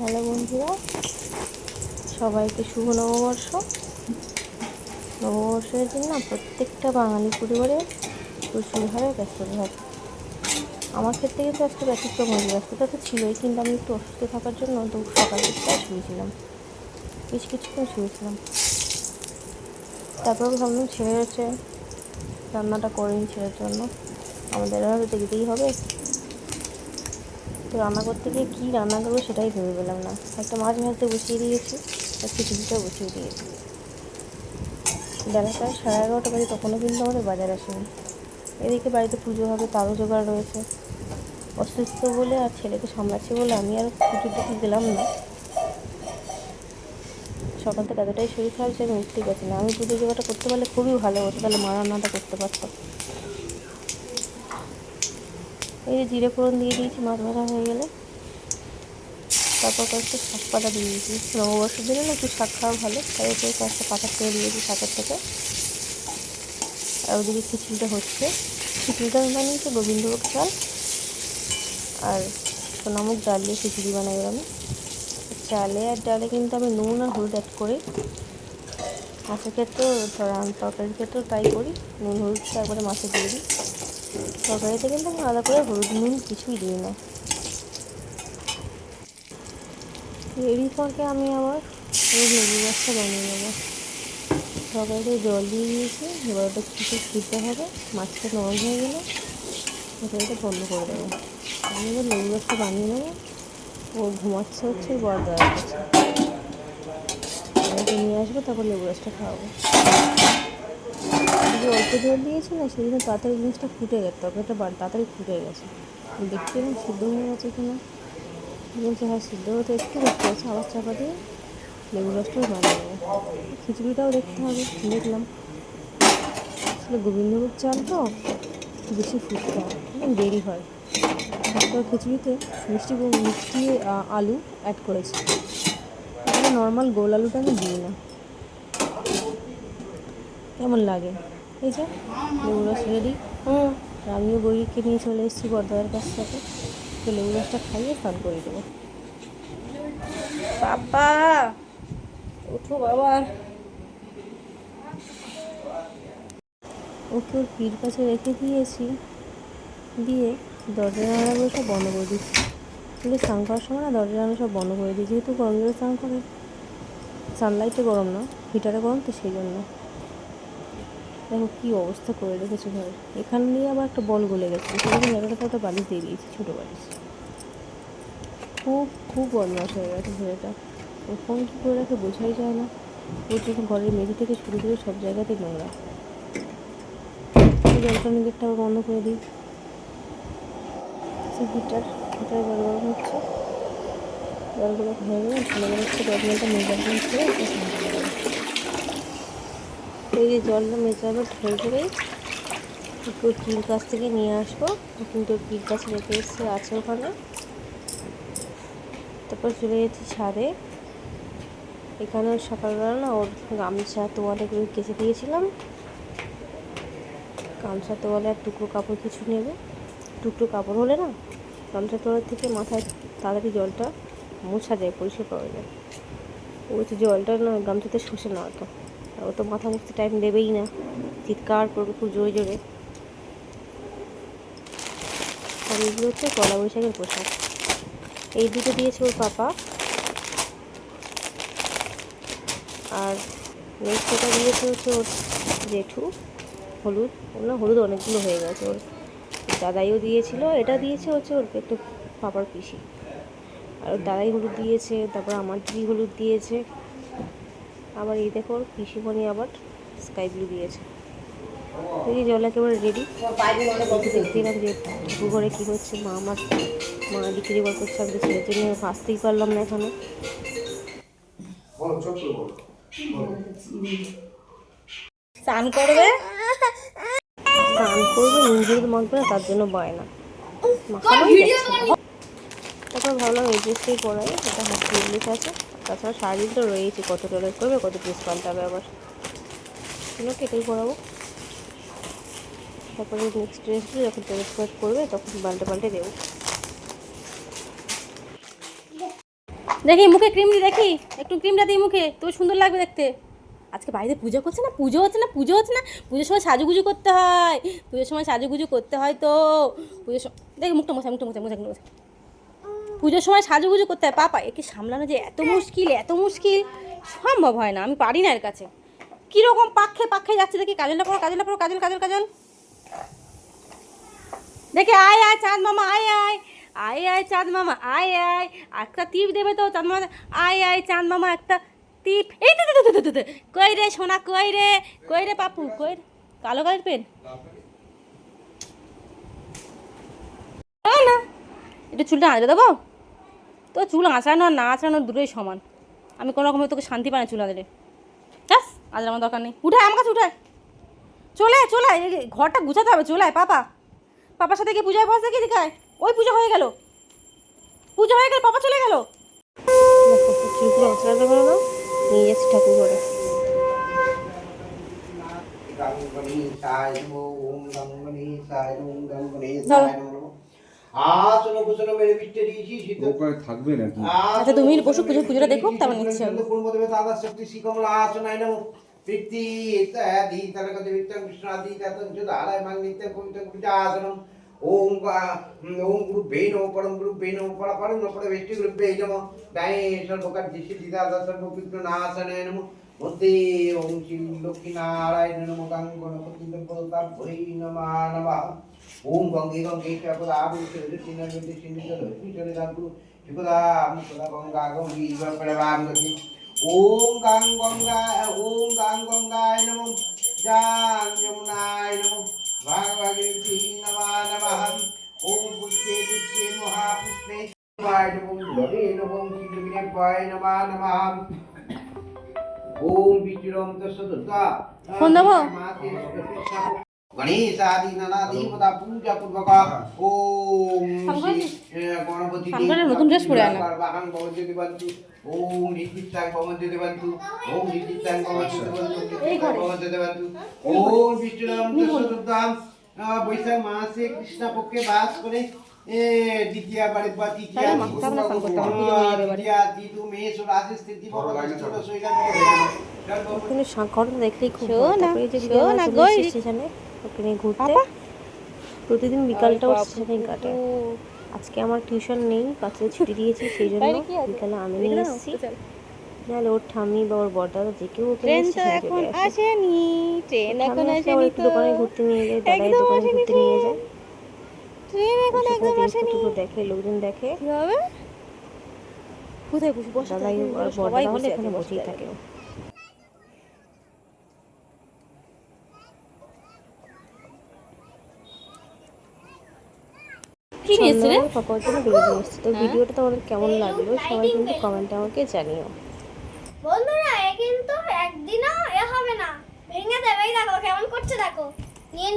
Hello বন্ধুরা, সবাইকে শুভ নববর্ষ। নববর্ষের জন্য প্রত্যেকটা বাঙালি পরিবারে প্রচুর হারে ব্যস্ত আমার ক্ষেত্রে কিন্তু আজকে ব্যতিক্রম হয়েছে ব্যস্ততা তো ছিলই, কিন্তু আমি একটু অসুস্থ থাকার জন্য তো সকাল দিকটাই শুয়েছিলাম। বেশ কিছুক্ষণ শুয়েছিলাম। তারপর ভাবলাম ছেলে হচ্ছে, রান্নাটা করেনি ছেলের জন্য। আমাদের হয়তো দেখতেই হবে। রান্না করতে গিয়ে কী রান্না করব সেটাই ভেবে পেলাম না। একটা মাছ ভাজতে বসিয়ে দিয়েছি, আর খিচুড়িটা বসিয়ে দিয়েছি। বেলা প্রায় সাড়ে এগারোটা বাজে, তখনও কিন্তু আমাদের বাজার আসেনি। এদিকে বাড়িতে পুজো হবে, তারও জোগাড় রয়েছে। অসুস্থ বলে আর ছেলেকে সামলাচ্ছি বলে আমি আর পুজো টুকু গেলাম না। সকাল থেকে এতটাই শরীর খারাপ যে আমি উঠতেই পারছি না। আমি পুজো জোগাড়টা করতে পারলে খুবই ভালো হতো, তাহলে মা রান্নাটা করতে পারতাম এই যে জিরে ফোড়ন দিয়ে দিয়েছি, মাছ ভাজা হয়ে গেলে। তারপর কয়েকটা শাক পাতা দিয়ে দিয়েছি। নববর্ষের দিনে না একটু শাক খাওয়া ভালো, তাই ওপরে কয়েকটা পাতা করে দিয়েছি শাকের থেকে। আর ওদিকে খিচুড়িটা হচ্ছে। খিচুড়িটা আমি বানিয়েছি গোবিন্দভোগ চাল আর সোনামুখ ডাল দিয়ে খিচুড়ি বানাই আমি চালে আর ডালে কিন্তু আমি নুন আর হলুদ অ্যাড করি। মাছের ক্ষেত্রেও তরকারির ক্ষেত্রেও তাই করি। নুন, হলুদটা একবারে মাছে দিয়ে দিই। তরকারিতে কিন্তু আমি আলাদা করে হলুদ নুন কিছুই দিই না। এরই ফাঁকে আমি আবার এই লেবু গাছটা বানিয়ে নেব। তরকারিতে জল দিয়ে দিয়েছি, এবার ওটা কিছু দিতে হবে, মাছটা নরম হয়ে গেলে তরকারিটা বন্ধ করে দেবো। আমি এবার লেবু গাছটা বানিয়ে নেব, ও ঘুমাচ্ছে হচ্ছে দেওয়ার কাছে আমাকে নিয়ে আসব, তারপর লেবু গাছটা খাওয়াবো। যে অল্প জল দিয়েছি না, সেই জন্য তাড়াতাড়ি জিনিসটা ফুটে গেছে, তরকারিটা তাড়াতাড়ি ফুটে গেছে। দেখতে না সিদ্ধ হয়ে গেছে কিনা। বলছে হ্যাঁ সিদ্ধ হতে একটু দেখতে আছে আবার চাপা দিয়ে লেবু রসটাও বানিয়ে নেব। খিচুড়িটাও দেখতে হবে, দেখলাম। আসলে গোবিন্দভোগ চাল তো বেশি ফুটতে হয় মানে দেরি হয়। তো খিচুড়িতে মিষ্টি মিষ্টি আলু অ্যাড করেছি। নর্মাল গোল আলুটা আমি দিই না। কেমন লাগে? এই যে লেবু রস রেডি হুম আমিও গরিবকে নিয়ে চলে এসেছি বর্দাদের কাছ থেকে। তো লেবু রসটা খাইয়ে স্নান করে দেবো। বাবা উঠো বাবা। ওকে ওর পিঠ কাছে রেখে দিয়েছি। দিয়ে দরজা জানালাগুলো সব বন্ধ করে দিচ্ছি। কিন্তু স্নান করার সময় না দরজা জানালা সব বন্ধ করে দিই। যেহেতু গরম জলে স্নান করে সানলাইটে গরম না হিটারে গরম, তো সেই জন্য। দেখো কী অবস্থা করে রেখেছে ঘরে এখান দিয়ে আবার একটা বল গলে গেছে। সেখানে জায়গাটাতে একটা বালিশ দিয়ে দিয়েছি, ছোটো বালিশ। খুব খুব বদমাস হয়ে গেছে ছেলেটা। ফোন কী করে রাখে বোঝাই যায় না। ওর যখন ঘরের মেঝে থেকে শুরু করে সব জায়গাতেই নোংরা। জলটা নিজেরটা আবার বন্ধ করে দিই। সে হিটার হিটার জল গরম হচ্ছে। জলগুলো হয়ে গেলে ভালো একটু করে একটা স্নান করে দেবো এই যে জলটা মেজারমেন্ট হয়ে গেলে একটু কিল কাছ থেকে নিয়ে আসব। কিন্তু কিল কাছে রেখে এসে আছে ওখানে। তারপর চলে গেছি ছাদে। এখানে সকালবেলা না ওর গামছা তোয়ালেগুলো কেচে দিয়েছিলাম। গামছা তোয়ালে আর টুকরো কাপড় কিছু নেবে। টুকরো কাপড় হলে না গামছা তোয়ালের থেকে মাথায় তাড়াতাড়ি জলটা মোছা যায়, পরিষ্কার পাওয়া যায়। ও তো জলটা না গামছাতে শুষে না অত। আর ও তো মাথা মুছতে টাইম দেবেই না। চিৎকার করবে খুব জোরে জোরে। আর এইগুলো হচ্ছে পয়লা বৈশাখের পোশাক। এই দুটো দিয়েছে ওর পাপা। আর নেক্সট দিয়েছে হচ্ছে ওর জেঠু, হলুদ। না হলুদ অনেকগুলো হয়ে গেছে। ওর দাদাইও দিয়েছিল। এটা দিয়েছে হচ্ছে ওর একটু পাপার পিসি। আর দাদাই হলুদ দিয়েছে, তারপর আমার দিদি হলুদ দিয়েছে। আবার এই দেখো পিসিমণি আবার স্কাই ব্লু দিয়েছে। এই যে জল একেবারে রেডি দেখছিলাম যে ঘরে কী হচ্ছে মা আমার মা বিক্রি বার করছে আমি তো ছেলের জন্য আসতেই পারলাম না এখানে। স্নান করবে? স্নান করবে নিজের মাখবে না তার জন্য বায়না মাখানোই। তারপর ভাবলাম এই ড্রেসটাই পরাই এটা হাত ড্রেস আছে তাছাড়া সারাদিন তো রয়েছে কত টয়লেট করবে, কত ড্রেস পাল্টাবে আবার। এগুলোকে এটাই পরাবো তারপরে নেক্সট ড্রেসগুলো যখন টয়লেট করবে, তখন পাল্টে পাল্টে দেবো। দেখি, মুখে ক্রিম দি দেখি। একটু ক্রিমটা দিই মুখে তোর সুন্দর লাগবে দেখতে। আজকে বাড়িতে পুজো করছে না? পুজো হচ্ছে না? পুজো হচ্ছে না? পুজোর সময় সাজুগুজু করতে হয়। পুজোর সময় সাজুগুজু করতে হয় তো। পুজোর সময় দেখি, মুখটা মোছা মুখটা মোছা মোছা মোছা। পুজোর সময় সাজুগুজু করতে হয়। পাপা একে সামলানো যে এত মুশকিল এত মুশকিল সম্ভব হয় না আমি পারি না এর কাছে। কীরকম পাক্ষে পাক্ষে যাচ্ছে দেখি কাজলটা পড়ো কাজলটা পড়ো কাজল কাজল কাজল। দেখে আয় আয় চাঁদ মামা আয় আয়। আয় আয় চাঁদ মামা আয় আয়। একটা টিপ দেবে তো চাঁদ মামা। আয় আয় চাঁদ মামা একটা টিপ এই তো তো, তো, তো, তো, তো। কই রে সোনা কই রে? কই রে পাপু কই রে? কালো কালার পেন? না। একটু চুলটা আঁচড়ে দেবো? তো চুল আঁচড়ানো আর না আঁচড়ানো দুটোই সমান। আমি কোনো রকমে তোকে শান্তি পাই না চুল আঁচড়ে ব্যাস আঁচড়ানোর দরকার নেই। উঠে আমার কাছে উঠে। চলে চলে। ঘরটা গুছাতে হবে চলে পাপা। পাপার সাথে গিয়ে পূজায় বসে কি দেখায় ওই পুজো হয়ে গেল। পুজো হয়ে গেল পাপা চলে গেল। চুলগুলো আঁচড়া দেবো না নিয়ে যাচ্ছি ঠাকুর ঘরে আসন মেরে দিয়েছি থাকবে নাকি আচ্ছা, তুমি বসো, পুজো- পুজোটা দেখো, তারপর নিচ্ছি আমি। দাদা শক্তি বিত্তং ততং মাং নিত্যং ওম পরম পরম নমো সর্বকার দিশি দিদা নমো ওম শ্রী লক্ষ্মী নারায়ণ নমো ভৈ নমা নমঃ ওম গঙ্গে গঙ্গে গঙ্গা গঙ্গি ওম গাং গঙ্গা ওম গাং গঙ্গায় নমঃ জাং যমুনায় নমঃ ভাগবতী নমা নমঃ ওম পুষ্পে পুষ্পে মহাপুষ্পে নমায় নমঃ লবে নমঃ শ্রীলক্ষ্মী পায় নমা নমঃ ওম বিষ্ণুরম তসদুর্গা ফোন দেবো? গণেশাদি নানাদি পদা পূজা পূর্বক ওম গণপতি নতুন dress পরে আনা। বাহন ভবন্তি দেবন্তু ওম নিত্যং ভবন্তি দেবন্তু ওম নিত্যং ভবন্তি দেবন্তু ভবন্তি দেবন্তু ওম বিষ্ণুরম তসদুর্গাম বৈশাখ মাসে কৃষ্ণ পক্ষে বাস করে এ দ্বিতীয় বাড়ি বা তৃতীয়। তৃতীয়া মেষ স্থিতি ছোট শৈলা দেখলেই খুব ওকে নিয়ে ঘুরতে। প্রতিদিন বিকালটা ওর স্টেশনে কাটে। আজকে আমার টিউশন নেই বাচ্চাদের ছুটি দিয়েছি সেই জন্য? বিকালে আমি নিয়ে এসেছি। নাহলে ওর ঠাম্মি বা ওর যে কেউ ওকে এখন আসেনি ট্রেন এখন আসেনি একটু তো। দোকানে ঘুরতে নিয়ে যায় দাদাই দোকানে ঘুরতে নিয়ে যায়। ট্রেন। এখন একদম আসেনি। দেখে লোকজন দেখে। কি হবে? কোথায় বসে বসে দাদাই? আর হলে এখানে বসেই বসে থাকে। কি নিয়েছে রে? সন্ধ্যাবেলা পাপার জন্য বেরিয়ে নিয়ে তো ভিডিওটা তোমাদের কেমন লাগল সবাই কিন্তু কমেন্টে আমাকে জানিও। বন্ধুরা এ কিন্তু একদিনও এ হবে না। ভেঙে দেবেই দেখো কেমন করছে দেখো। নিয়ে